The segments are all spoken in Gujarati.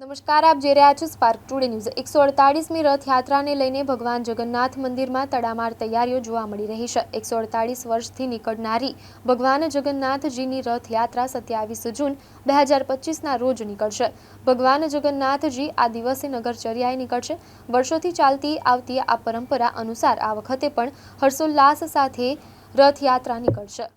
નમસ્કાર, આપ જોઈ રહ્યા છો સ્પાર્ક ટુડે ન્યૂઝ એકસો અડતાળીસમી રથયાત્રાને લઈને ભગવાન જગન્નાથ મંદિરમાં તડામાર તૈયારીઓ જોવા મળી રહી છે. એકસો અડતાળીસ વર્ષથી નીકળનારી ભગવાન જગન્નાથજીની રથયાત્રા સત્યાવીસ જૂન બે હજાર પચીસના રોજ નીકળશે. ભગવાન જગન્નાથજી આ દિવસે નગરચર્યાએ નીકળશે. વર્ષોથી ચાલતી આવતી આ પરંપરા અનુસાર આ વખતે પણ હર્ષોલ્લાસ સાથે રથયાત્રા નીકળશે.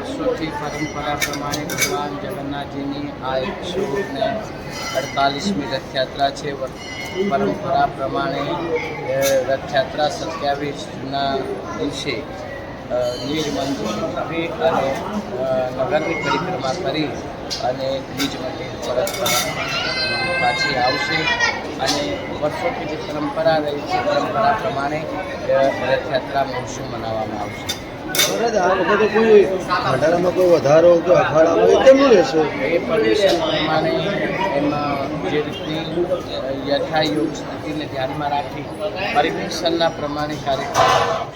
વર્ષોથી પરંપરા પ્રમાણે ભગવાન જગન્નાથજીની આ એકસો ને અડતાલીસમી રથયાત્રા છે. પરંપરા પ્રમાણે રથયાત્રા સત્યાવીસ જૂના દિવસે નીજ મંદિર કરી અને નગરની પરિક્રમા કરી અને નીજ મંદિર પરત પાછી આવશે. અને વર્ષોથી જે પરંપરા રહી છે પરંપરા પ્રમાણે રથયાત્રા મહોત્સવ મનાવવામાં આવશે. આ વખતે કોઈ ભંડારામાં કોઈ વધારો કે અખાડામાં એ કેમનું રહેશે? એ પરમિશન પ્રમાણે એમાં જે રીતે યથાયોગ સ્થિતિને ધ્યાનમાં રાખી પરમિશનના પ્રમાણે કાર્યક્રમ